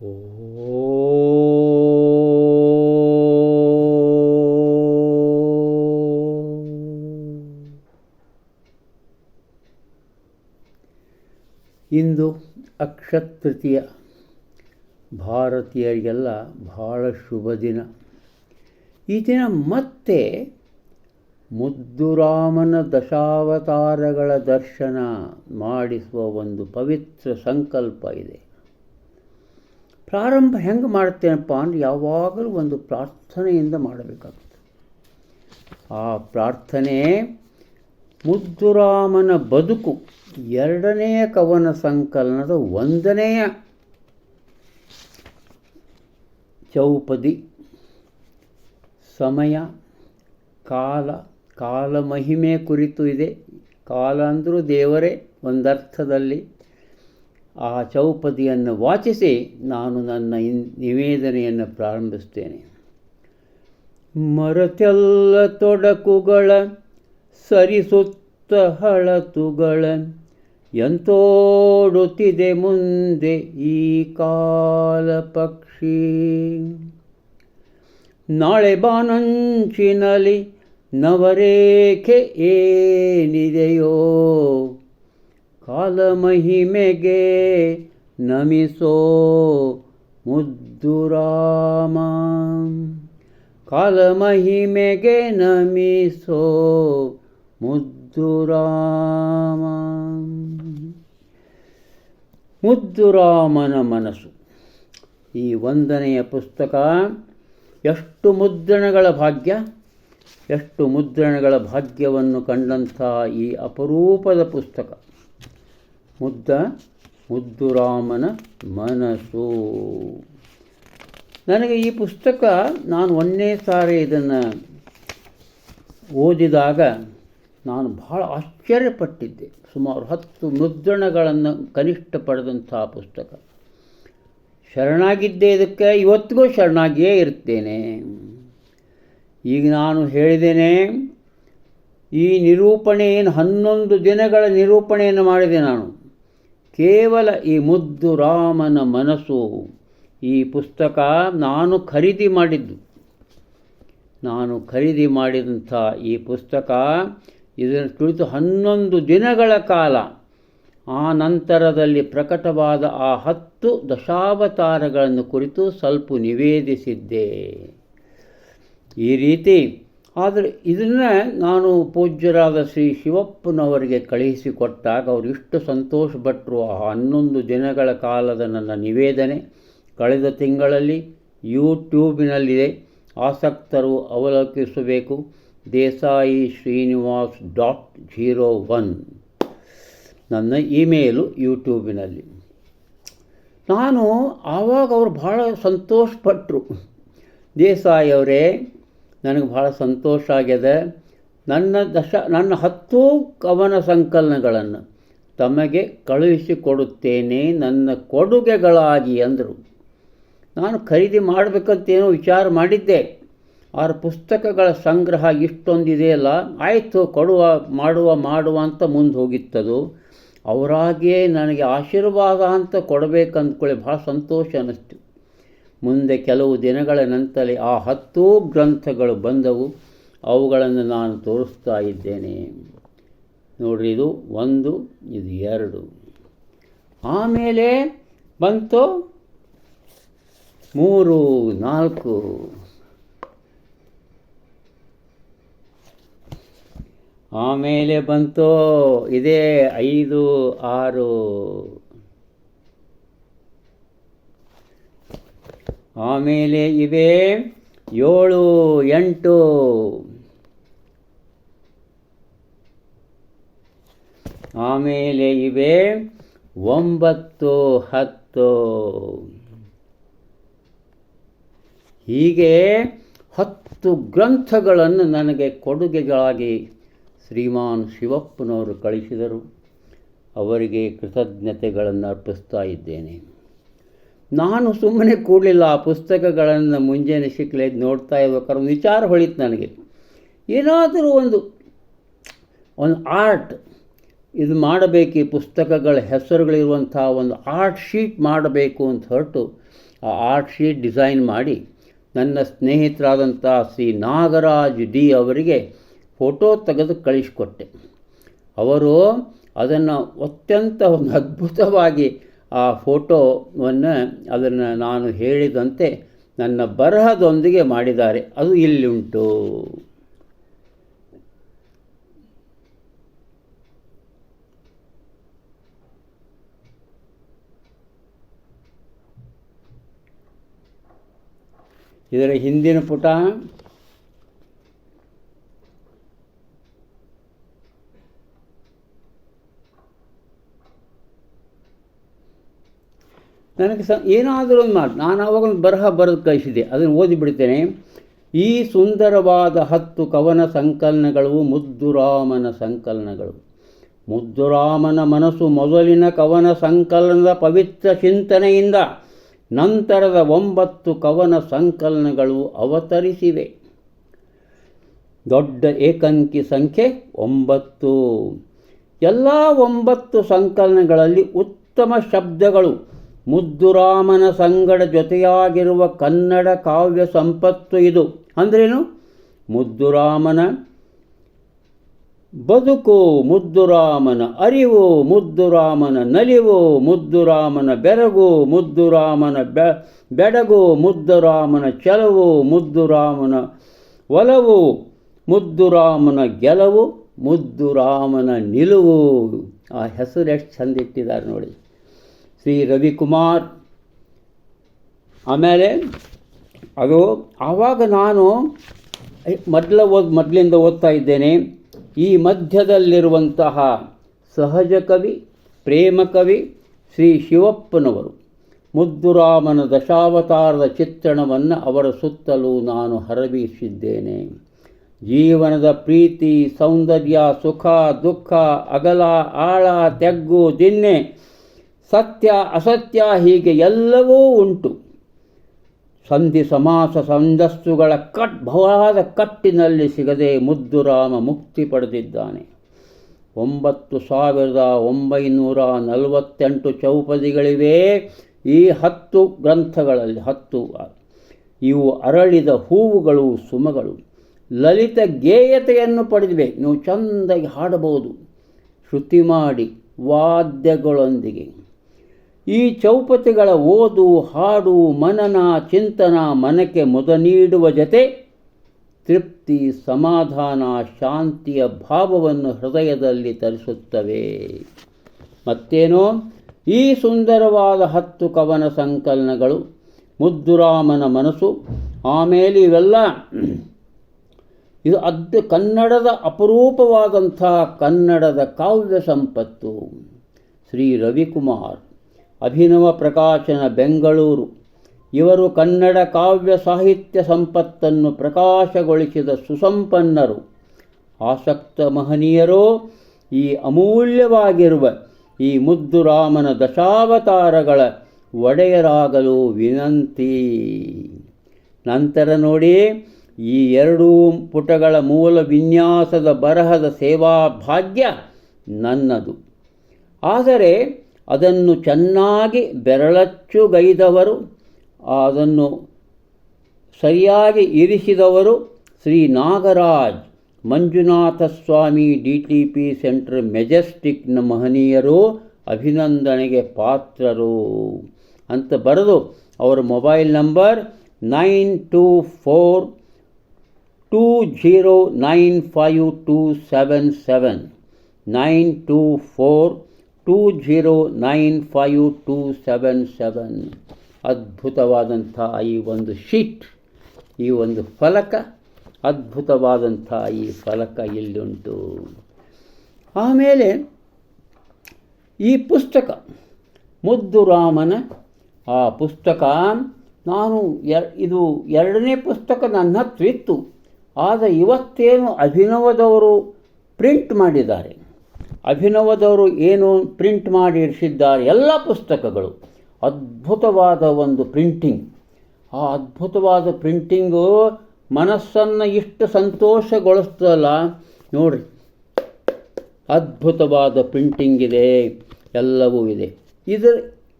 ಇಂದು ಅಕ್ಷತೃತೀಯ ಭಾರತೀಯರಿಗೆಲ್ಲ ಬಹಳ ಶುಭ ದಿನ. ಈ ದಿನ ಮತ್ತೆ ಮುದ್ದುರಾಮನ ದಶಾವತಾರಗಳ ದರ್ಶನ ಮಾಡಿಸುವ ಒಂದು ಪವಿತ್ರ ಸಂಕಲ್ಪ ಇದೆ. ಪ್ರಾರಂಭ ಹೆಂಗೆ ಮಾಡ್ತೇನಪ್ಪ ಅಂದ್ರೆ ಯಾವಾಗಲೂ ಒಂದು ಪ್ರಾರ್ಥನೆಯಿಂದ ಮಾಡಬೇಕಾಗ್ತದೆ ಆ ಪ್ರಾರ್ಥನೆ ಮುದ್ದುರಾಮನ ಬದುಕು ಎರಡನೆಯ ಕವನ ಸಂಕಲನದ ಒಂದನೆಯ ಚೌಪದಿ, ಸಮಯ, ಕಾಲ ಕಾಲ ಮಹಿಮೆ ಕುರಿತು ಇದೆ. ಕಾಲ ಅಂದರೂ ದೇವರೇ ಒಂದರ್ಥದಲ್ಲಿ. ಆ ಚೌಪದಿಯನ್ನು ವಾಚಿಸಿ ನಾನು ನನ್ನ ನಿವೇದನೆಯನ್ನು ಪ್ರಾರಂಭಿಸ್ತೇನೆ ಮರತೆಲ್ಲ ತೊಡಕುಗಳ, ಸರಿಸುತ್ತ ಹಳತುಗಳ ಎಂತೋಡುತ್ತಿದೆ ಮುಂದೆ ಈ ಕಾಲ ಪಕ್ಷಿ. ನಾಳೆ ಬಾನಂಚಿನಲ್ಲಿ ನವರೇಖೆ ಏನಿದೆಯೋ ಕಾಲಮಹಿಮೆಗೆ ನಮಿಸೋ ಮುದ್ದುರಾಮ. ಕಾಲಮಹಿಮೆಗೆ ನಮಿಸೋ ಮುದ್ದುರಾಮ. ಮುದ್ದುರಾಮನ ಮನಸ್ಸು. ಈ ವಂದನೆಯ ಪುಸ್ತಕ ಎಷ್ಟು ಮುದ್ರಣಗಳ ಭಾಗ್ಯ? ಎಷ್ಟು ಮುದ್ರಣಗಳ ಭಾಗ್ಯವನ್ನು ಕಂಡಂಥ ಈ ಅಪರೂಪದ ಪುಸ್ತಕ. ಮುದ್ದ, ಮುದ್ದುರಾಮನ ಮನಸ್ಸು. ನನಗೆ ಈ ಪುಸ್ತಕ ನಾನು ಒಂದೇ ಸಾರಿ ಇದನ್ನು ಓದಿದಾಗ ನಾನು ಬಹಳ ಆಶ್ಚರ್ಯಪಟ್ಟಿದ್ದೆ. ಸುಮಾರು ಹತ್ತು ಮುದ್ರಣಗಳನ್ನು ಕನಿಷ್ಠ ಪಡೆದಂಥ ಪುಸ್ತಕ. ಶರಣಾಗಿದ್ದೆ ಇದಕ್ಕೆ, ಇವತ್ತಿಗೂ ಶರಣಾಗಿಯೇ ಇರ್ತೇನೆ. ಈಗ ನಾನು ಹೇಳಿದ್ದೇನೆ, ಈ ನಿರೂಪಣೆಯನ್ನು ಹನ್ನೊಂದು ದಿನಗಳ ನಿರೂಪಣೆಯನ್ನು ಮಾಡಿದೆ ನಾನು. ಕೇವಲ ಈ ಮುದ್ದು ರಾಮನ ಮನಸ್ಸು. ಈ ಪುಸ್ತಕ ನಾನು ಖರೀದಿ ಮಾಡಿದ್ದು. ನಾನು ಖರೀದಿ ಮಾಡಿದಂಥ ಈ ಪುಸ್ತಕ ಇದನ್ನು ಕುರಿತು ಹನ್ನೊಂದು ದಿನಗಳ ಕಾಲ ಆ ನಂತರದಲ್ಲಿ ಪ್ರಕಟವಾದ ಆ ಹತ್ತು ದಶಾವತಾರಗಳನ್ನು ಕುರಿತು ಸ್ವಲ್ಪ ನಿವೇದಿಸಿದ್ದೆ. ಈ ರೀತಿ ಆದರೆ ಇದನ್ನೇ ನಾನು ಪೂಜ್ಯರಾದ ಶ್ರೀ ಶಿವಪ್ಪನವರಿಗೆ ಕಳುಹಿಸಿಕೊಟ್ಟಾಗ ಅವರು ಇಷ್ಟು ಸಂತೋಷಪಟ್ಟರು ಆ ಹನ್ನೊಂದು ದಿನಗಳ ಕಾಲದ ನನ್ನ ನಿವೇದನೆ. ಕಳೆದ ತಿಂಗಳಲ್ಲಿ ಯೂಟ್ಯೂಬಿನಲ್ಲಿದೆ. ಆಸಕ್ತರು ಅವಲೋಕಿಸಬೇಕು. Desai Srinivas dot zero one. ನನ್ನ ಇಮೇಲು ಯೂಟ್ಯೂಬಿನಲ್ಲಿ. ನಾನು ಆವಾಗ ಅವರು ಭಾಳ ಸಂತೋಷಪಟ್ಟರು ದೇಸಾಯಿ ಅವರೇ ನನಗೆ ಭಾಳ ಸಂತೋಷ ಆಗ್ಯದ ನನ್ನ ದಶ, ನನ್ನ ಹತ್ತು ಕವನ ಸಂಕಲನಗಳನ್ನು ತಮಗೆ ಕಳುಹಿಸಿಕೊಡುತ್ತೇನೆ, ನನ್ನ ಕೊಡುಗೆಗಳಾಗಿ ಅಂದರು. ನಾನು ಖರೀದಿ ಮಾಡಬೇಕಂತೇನೋ ವಿಚಾರ ಮಾಡಿದ್ದೆ. ಆರು ಪುಸ್ತಕಗಳ ಸಂಗ್ರಹ ಇಷ್ಟೊಂದಿದೆಯಲ್ಲ ಆಯಿತು, ಕೊಡುವ, ಮಾಡುವ ಮಾಡುವ ಅಂತ ಮುಂದೆ ಹೋಗಿತ್ತದು. ಅವರಾಗಿಯೇ ನನಗೆ ಆಶೀರ್ವಾದ ಅಂತ ಕೊಡಬೇಕಂದ್ಕೊಳ್ಳಿ, ಭಾಳ ಸಂತೋಷ ಅನ್ನಿಸ್ತು. ಮುಂದೆ ಕೆಲವು ದಿನಗಳ ನಂತರ ಆ ಹತ್ತೂ ಗ್ರಂಥಗಳು ಬಂದವು. ಅವುಗಳನ್ನು ನಾನು ತೋರಿಸ್ತಾ ಇದ್ದೇನೆ. ನೋಡ್ರಿ, ಇದು ಒಂದು, ಇದು ಎರಡು. ಆಮೇಲೆ ಬಂತು ಮೂರು, ನಾಲ್ಕು. ಆಮೇಲೆ ಬಂತು ಇದೇ ಐದು, ಆರು. ಆಮೇಲೆ ಇವೆ ಏಳು, ಎಂಟು. ಆಮೇಲೆ ಇವೆ ಒಂಬತ್ತು, ಹತ್ತು. ಹೀಗೆ ಹತ್ತು ಗ್ರಂಥಗಳನ್ನು ನನಗೆ ಕೊಡುಗೆಗಳಾಗಿ ಶ್ರೀಮಾನ್ ಶಿವಪ್ಪನವರು ಕಳಿಸಿದರು. ಅವರಿಗೆ ಕೃತಜ್ಞತೆಗಳನ್ನು ಅರ್ಪಿಸ್ತಾ ಇದ್ದೇನೆ. ನಾನು ಸುಮ್ಮನೆ ಕೂಡಲಿಲ್ಲ, ಆ ಪುಸ್ತಕಗಳನ್ನು ಮುಂಜಾನೆ ಸಿಕ್ಕಲೆ ನೋಡ್ತಾ ಇರ್ಬೇಕಾದ್ರೆ ಒಂದು ವಿಚಾರ ಹೊಳಿತು ನನಗೆ. ಏನಾದರೂ ಒಂದು ಒಂದು ಆರ್ಟ್ ಇದು ಮಾಡಬೇಕು, ಈ ಪುಸ್ತಕಗಳ ಹೆಸರುಗಳಿರುವಂಥ ಒಂದು ಆರ್ಟ್ ಶೀಟ್ ಮಾಡಬೇಕು ಅಂತ ಹೊರಟು, ಆ ಆರ್ಟ್ ಶೀಟ್ ಡಿಸೈನ್ ಮಾಡಿ ನನ್ನ ಸ್ನೇಹಿತರಾದಂಥ ಶ್ರೀ ನಾಗರಾಜ್ ಡಿ ಅವರಿಗೆ ಫೋಟೋ ತೆಗೆದು ಕಳಿಸಿಕೊಟ್ಟೆ. ಅವರು ಅದನ್ನು ಅತ್ಯಂತ ಒಂದು ಅದ್ಭುತವಾಗಿ ಆ ಫೋಟೋವನ್ನು ಅದನ್ನು ನಾನು ಹೇಳಿದಂತೆ ನನ್ನ ಬರಹದೊಂದಿಗೆ ಮಾಡಿದ್ದಾರೆ. ಅದು ಇಲ್ಲಿಂಟು. ಇದರ ಹಿಂದಿನ ಪುಟ ನನಗೆ ಸ ಏನಾದರೂ ಒಂದು ಮಾಡಿ. ನಾನು ಆವಾಗ ಒಂದು ಬರಹ ಬರೆದು ಕಳಿಸಿದೆ. ಅದನ್ನು ಓದಿಬಿಡ್ತೇನೆ ಈ ಸುಂದರವಾದ ಹತ್ತು ಕವನ ಸಂಕಲನಗಳು ಮುದ್ದುರಾಮನ ಸಂಕಲನಗಳು. ಮುದ್ದುರಾಮನ ಮನಸ್ಸು ಮೊದಲಿನ ಕವನ ಸಂಕಲನದ ಪವಿತ್ರ ಚಿಂತನೆಯಿಂದ ನಂತರದ ಒಂಬತ್ತು ಕವನ ಸಂಕಲನಗಳು ಅವತರಿಸಿವೆ. ದೊಡ್ಡ ಏಕಂಕಿ ಸಂಖ್ಯೆ ಒಂಬತ್ತು. ಎಲ್ಲ ಒಂಬತ್ತು ಸಂಕಲನಗಳಲ್ಲಿ ಉತ್ತಮ ಶಬ್ದಗಳು ಮುದ್ದುರಾಮನ ಸಂಗಡ ಜೊತೆಯಾಗಿರುವ ಕನ್ನಡ ಕಾವ್ಯ ಸಂಪತ್ತು ಇದು. ಅಂದ್ರೇನು? ಮುದ್ದುರಾಮನ ಬದುಕು ಮುದ್ದುರಾಮನ ಅರಿವು ಮುದ್ದುರಾಮನ ನಲಿವು ಮುದ್ದುರಾಮನ ಬೆರಗು ಮುದ್ದುರಾಮನ ಬೆ, ಬೆಡಗು ಮುದ್ದುರಾಮನ ಚೆಲವು ಮುದ್ದುರಾಮನ ಒಲವು ಮುದ್ದುರಾಮನ ಗೆಲುವು ಮುದ್ದುರಾಮನ ನಿಲುವು. ಆ ಹೆಸರು ಎಷ್ಟು ಚಂದಿಟ್ಟಿದ್ದಾರೆ ನೋಡಿ. ಶ್ರೀ ರವಿಕುಮಾರ್. ಆಮೇಲೆ ಅದು ಆವಾಗ ನಾನು ಮೊದಲ ಓದ್, ಮೊದಲಿಂದ ಓದ್ತಾ ಇದ್ದೇನೆ. ಈ ಮಧ್ಯದಲ್ಲಿರುವಂತಹ ಸಹಜ ಕವಿ, ಪ್ರೇಮ ಕವಿ ಶ್ರೀ ಶಿವಪ್ಪನವರು ಮುದ್ದುರಾಮನ ದಶಾವತಾರದ ಚಿತ್ರಣವನ್ನು ಅವರ ಸುತ್ತಲೂ ನಾನು ಹರವೀಸಿದ್ದೇನೆ ಜೀವನದ ಪ್ರೀತಿ, ಸೌಂದರ್ಯ, ಸುಖ, ದುಃಖ, ಅಗಲ, ಆಳ, ತೆಗ್ಗು ದಿನ್ನೆ ಸತ್ಯ ಅಸತ್ಯ ಹೀಗೆ ಎಲ್ಲವೂ ಉಂಟು. ಸಂಧಿ ಸಮಾಸ ಸಂದಸ್ಸುಗಳ ಕಟ್ ಭವಾದ ಕಟ್ಟಿನಲ್ಲಿ ಸಿಗದೆ ಮುದ್ದುರಾಮ ಮುಕ್ತಿ ಪಡೆದಿದ್ದಾನೆ. ಒಂಬತ್ತು ಸಾವಿರದ ಒಂಬೈನೂರ ನಲವತ್ತೆಂಟು ಚೌಪದಿಗಳಿವೆ ಈ ಹತ್ತು ಗ್ರಂಥಗಳಲ್ಲಿ. ಹತ್ತು ಇವು ಅರಳಿದ ಹೂವುಗಳು ಸುಮಗಳು. ಲಲಿತ ಗೇಯತೆಯನ್ನು ಪಡೆದಿವೆ. ನೀವು ಚೆಂದಾಗಿ ಹಾಡಬಹುದು. ಶ್ರುತಿ ಮಾಡಿ ವಾದ್ಯಗಳೊಂದಿಗೆ. ಈ ಚೌಪತಿಗಳ ಓದು, ಹಾಡು, ಮನನ, ಚಿಂತನ, ಮನಕ್ಕೆ ಮುದ ನೀಡುವ ಜತೆ ತೃಪ್ತಿ, ಸಮಾಧಾನ, ಶಾಂತಿಯ ಭಾವವನ್ನು ಹೃದಯದಲ್ಲಿ ತರಿಸುತ್ತವೆ. ಮತ್ತೇನೋ? ಈ ಸುಂದರವಾದ ಹತ್ತು ಕವನ ಸಂಕಲನಗಳು, ಮುದ್ದುರಾಮನ ಮನಸ್ಸು, ಆಮೇಲೆ ಇವೆಲ್ಲ ಇದು ಅದ್ ಕನ್ನಡದ ಅಪರೂಪವಾದಂಥ ಕನ್ನಡದ ಕಾವ್ಯ ಸಂಪತ್ತು. ಶ್ರೀ ರವಿಕುಮಾರ್. ಅಭಿನವ ಪ್ರಕಾಶನ ಬೆಂಗಳೂರು. ಇವರು ಕನ್ನಡ ಕಾವ್ಯ ಸಾಹಿತ್ಯ ಸಂಪತ್ತನ್ನು ಪ್ರಕಾಶಗೊಳಿಸಿದ ಸುಸಂಪನ್ನರು. ಆಸಕ್ತ ಮಹನೀಯರೋ, ಈ ಅಮೂಲ್ಯವಾಗಿರುವ ಈ ಮುದ್ದುರಾಮನ ದಶಾವತಾರಗಳ ಒಡೆಯರಾಗಲು ವಿನಂತಿ. ನಂತರ ನೋಡಿ, ಈ ಎರಡೂ ಪುಟಗಳ ಮೂಲ ವಿನ್ಯಾಸದ ಬರಹದ ಸೇವಾ ಭಾಗ್ಯ ನನ್ನದು. ಆದರೆ ಅದನ್ನು ಚೆನ್ನಾಗಿ ಬೆರಳಚ್ಚುಗೈದವರು ಅದನ್ನು ಸರಿಯಾಗಿ ಇರಿಸಿದವರು Shri Nagaraj Manjunatha Swamy D T P centre ಮೆಜೆಸ್ಟಿಕ್ನ ಮಹನೀಯರು ಅಭಿನಂದನೆಗೆ ಪಾತ್ರರು ಅಂತ ಬರೆದು ಅವರ mobile number nine two four two zero nine five two seven seven. Nine two four two zero nine five two seven seven ಅದ್ಭುತವಾದಂಥ ಈ ಒಂದು ಶೀಟ್, ಈ ಒಂದು ಫಲಕ, ಅದ್ಭುತವಾದಂಥ ಈ ಫಲಕ ಇಲ್ಲುಂಟು ಆಮೇಲೆ ಈ ಪುಸ್ತಕ, ಮುದ್ದುರಾಮನ ಆ ಪುಸ್ತಕ, ನಾನು ಎರ್, ಇದು ಎರಡನೇ ಪುಸ್ತಕ ನನ್ನ ಹತ್ರ ಇತ್ತು, ಆದರೆ ಇವತ್ತೇನು ಅಭಿನವದವರು ಪ್ರಿಂಟ್ ಮಾಡಿದ್ದಾರೆ. ಅಭಿನವದವರು ಏನು ಪ್ರಿಂಟ್ ಮಾಡಿ ಇರಿಸಿದ್ದಾರೆ ಎಲ್ಲ ಪುಸ್ತಕಗಳು. ಅದ್ಭುತವಾದ ಒಂದು ಪ್ರಿಂಟಿಂಗ್. ಆ ಅದ್ಭುತವಾದ ಪ್ರಿಂಟಿಂಗು ಮನಸ್ಸನ್ನು ಇಷ್ಟು ಸಂತೋಷಗೊಳಿಸ್ತಲ್ಲ ನೋಡಿರಿ. ಅದ್ಭುತವಾದ ಪ್ರಿಂಟಿಂಗ್ ಇದೆ, ಎಲ್ಲವೂ ಇದೆ. ಇದು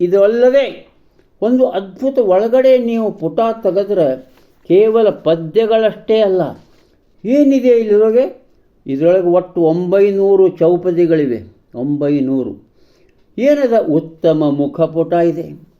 ಇದಲ್ಲದೆ ಒಂದು ಅದ್ಭುತ ಒಳಗಡೆ ನೀವು ಪುಟ ತೆಗೆದ್ರೆ ಕೇವಲ ಪದ್ಯಗಳಷ್ಟೇ ಅಲ್ಲ, ಏನಿದೆ ಇಲ್ಲಿರೋಗೆ ಇದರೊಳಗೆ ಒಟ್ಟು ಒಂಬೈನೂರು ಚೌಪದಿಗಳಿವೆ. ಒಂಬೈನೂರು. ಏನದ ಉತ್ತಮ ಮುಖಪುಟ ಇದೆ?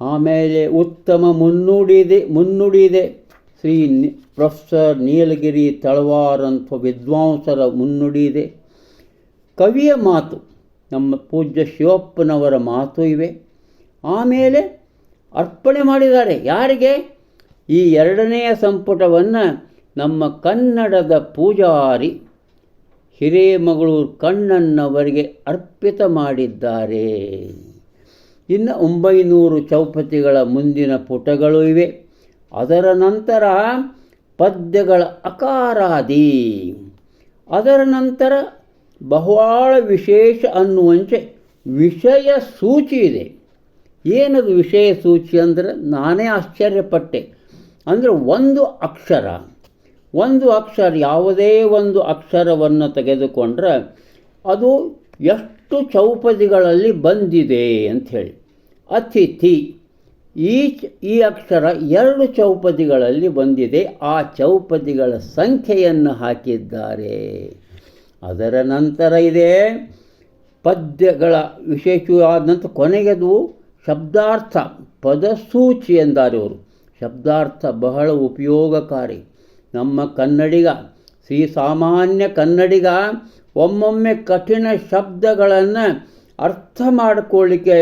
ಆಮೇಲೆ ಉತ್ತಮ ಮುನ್ನುಡಿ ಇದೆ ಮುನ್ನುಡಿ ಇದೆ. ಶ್ರೀ ಪ್ರೊಫೆಸರ್ ನೀಲಗಿರಿ ತಳವಾರ್ ವಿದ್ವಾಂಸರ ಮುನ್ನುಡಿ ಇದೆ. ಕವಿಯ ಮಾತು, ನಮ್ಮ ಪೂಜ್ಯ ಶಿವಪ್ಪನವರ ಮಾತು ಇವೆ. ಆಮೇಲೆ ಅರ್ಪಣೆ ಮಾಡಿದ್ದಾರೆ. ಯಾರಿಗೆ? ಈ ಎರಡನೆಯ ಸಂಪುಟವನ್ನು ನಮ್ಮ ಕನ್ನಡದ ಪೂಜಾರಿ ಹಿರೇಮಗಳೂರು ಕಣ್ಣನ್ನವರಿಗೆ ಅರ್ಪಿತ ಮಾಡಿದ್ದಾರೆ. ಇನ್ನು ಒಂಬೈನೂರು ಚೌಪತಿಗಳ ಮುಂದಿನ ಪುಟಗಳು ಇವೆ. ಅದರ ನಂತರ ಪದ್ಯಗಳ ಅಕಾರಾದಿ. ಅದರ ನಂತರ ಬಹಳ ವಿಶೇಷ ಅನ್ನುವಂತೆ ವಿಷಯ ಸೂಚಿ ಇದೆ. ಏನದು ವಿಷಯ ಸೂಚಿ ಅಂದರೆ ನಾನೇ ಆಶ್ಚರ್ಯಪಟ್ಟೆ. ಅಂದರೆ ಒಂದು ಅಕ್ಷರ. ಒಂದು ಅಕ್ಷರ, ಯಾವುದೇ ಒಂದು ಅಕ್ಷರವನ್ನು ತೆಗೆದುಕೊಂಡ್ರೆ ಅದು ಎಷ್ಟು ಚೌಪದಿಗಳಲ್ಲಿ ಬಂದಿದೆ ಅಂಥೇಳಿ ಅತಿಥಿ, ಈ ಈ ಅಕ್ಷರ ಎರಡು ಚೌಪದಿಗಳಲ್ಲಿ ಬಂದಿದೆ, ಆ ಚೌಪದಿಗಳ ಸಂಖ್ಯೆಯನ್ನು ಹಾಕಿದ್ದಾರೆ. ಅದರ ನಂತರ ಇದೆ ಪದ್ಯಗಳ ವಿಶೇಷವಾದ ನಂತರ ಕೊನೆಗೆದು ಶಬ್ದಾರ್ಥ, ಪದಸೂಚಿ ಎಂದಾರೆ ಅವರು ಶಬ್ದಾರ್ಥ ಬಹಳ ಉಪಯೋಗಕಾರಿ. ನಮ್ಮ ಕನ್ನಡಿಗ, ಶ್ರೀ ಸಾಮಾನ್ಯ ಕನ್ನಡಿಗ, ಒಮ್ಮೊಮ್ಮೆ ಕಠಿಣ ಶಬ್ದಗಳನ್ನು ಅರ್ಥ ಮಾಡಿಕೊಳ್ಳಿಕ್ಕೆ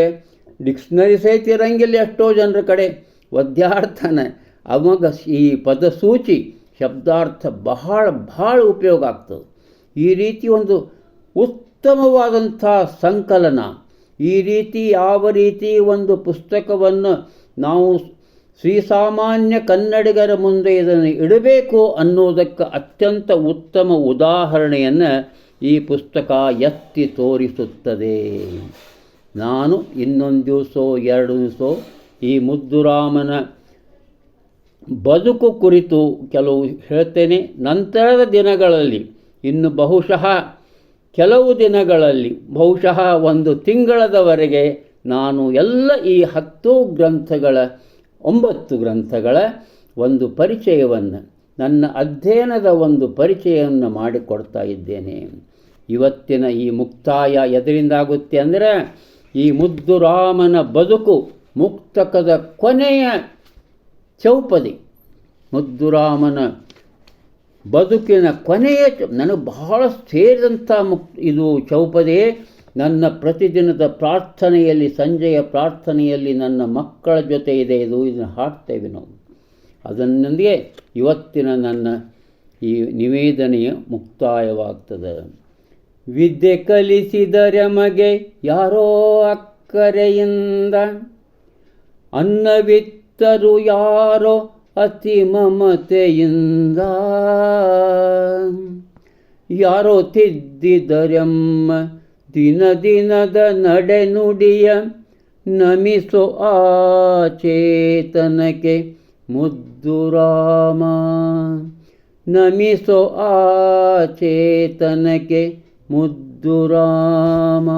ಡಿಕ್ಷ್ನರಿ ಸಹಿತ ಇರಂಗಿಲ್ಲ ಎಷ್ಟೋ ಜನರ ಕಡೆ. ಒದ್ಯಾರ್ಥನ ಅವಾಗ ಈ ಪದಸೂಚಿ ಶಬ್ದಾರ್ಥ ಬಹಳ ಬಹಳ ಉಪಯೋಗ ಆಗ್ತದೆ. ಈ ರೀತಿ ಒಂದು ಉತ್ತಮವಾದಂಥ ಸಂಕಲನ, ಈ ರೀತಿ ಯಾವ ರೀತಿ ಒಂದು ಪುಸ್ತಕವನ್ನು ನಾವು ಶ್ರೀಸಾಮಾನ್ಯ ಕನ್ನಡಿಗರ ಮುಂದೆ ಇದನ್ನು ಇಡಬೇಕು ಅನ್ನೋದಕ್ಕೆ ಅತ್ಯಂತ ಉತ್ತಮ ಉದಾಹರಣೆಯನ್ನು ಈ ಪುಸ್ತಕ ಎತ್ತಿ ತೋರಿಸುತ್ತದೆ. ನಾನು ಇನ್ನೊಂದು ದಿವಸೋ, ಎರಡು ದಿವಸೋ ಈ ಮುದ್ದುರಾಮನ ಬದುಕು ಕುರಿತು ಕೆಲವು ಹೇಳ್ತೇನೆ. ನಂತರದ ದಿನಗಳಲ್ಲಿ, ಇನ್ನು ಬಹುಶಃ ಕೆಲವು ದಿನಗಳಲ್ಲಿ, ಬಹುಶಃ ಒಂದು ತಿಂಗಳದವರೆಗೆ ನಾನು ಎಲ್ಲ ಈ ಹತ್ತು ಗ್ರಂಥಗಳ ಒಂಬತ್ತು ಗ್ರಂಥಗಳ ಒಂದು ಪರಿಚಯವನ್ನು, ನನ್ನ ಅಧ್ಯಯನದ ಒಂದು ಪರಿಚಯವನ್ನು ಮಾಡಿಕೊಡ್ತಾ ಇದ್ದೇನೆ. ಇವತ್ತಿನ ಈ ಮುಕ್ತಾಯ ಎದರಿಂದಾಗುತ್ತೆ ಅಂದರೆ, ಈ ಮುದ್ದುರಾಮನ ಬದುಕು ಮುಕ್ತಕದ ಕೊನೆಯ ಚೌಪದಿ. ಮುದ್ದುರಾಮನ ಬದುಕಿನ ಕೊನೆಯ ನನಗೆ ಬಹಳ ಸೇರಿದಂಥ ಮುಕ್, ಇದು ಚೌಪದಿ ನನ್ನ ಪ್ರತಿದಿನದ ಪ್ರಾರ್ಥನೆಯಲ್ಲಿ, ಸಂಜೆಯ ಪ್ರಾರ್ಥನೆಯಲ್ಲಿ ನನ್ನ ಮಕ್ಕಳ ಜೊತೆ ಇದೆ ಇದು ಇದನ್ನು ಹಾಡ್ತೇವೆ ನಾವು. ಅದನ್ನೊಂದಿಗೆ ಇವತ್ತಿನ ನನ್ನ ಈ ನಿವೇದನೆಯ ಮುಕ್ತಾಯವಾಗ್ತದೆ. ವಿದ್ಯೆ ಕಲಿಸಿದರೆ ಮಗೆ ಯಾರೋ ಅಕ್ಕರೆಯಿಂದ, ಅನ್ನವಿತ್ತರು ಯಾರೋ ಅತಿ ಮಮತೆಯಿಂದ. ಯಾರೋ ತಿದ್ದಿದರೆಮ್ಮ ದಿನ ದಿನದ ನಡೆನುಡಿಯ ನಮಿಸೋ ಆ ಚೇತನಕ್ಕೆ ಮುದ್ದುರಾಮ ನಮಿಸೋ ಆ ಚೇತನಕ್ಕೆ ಮುದ್ದುರಾಮ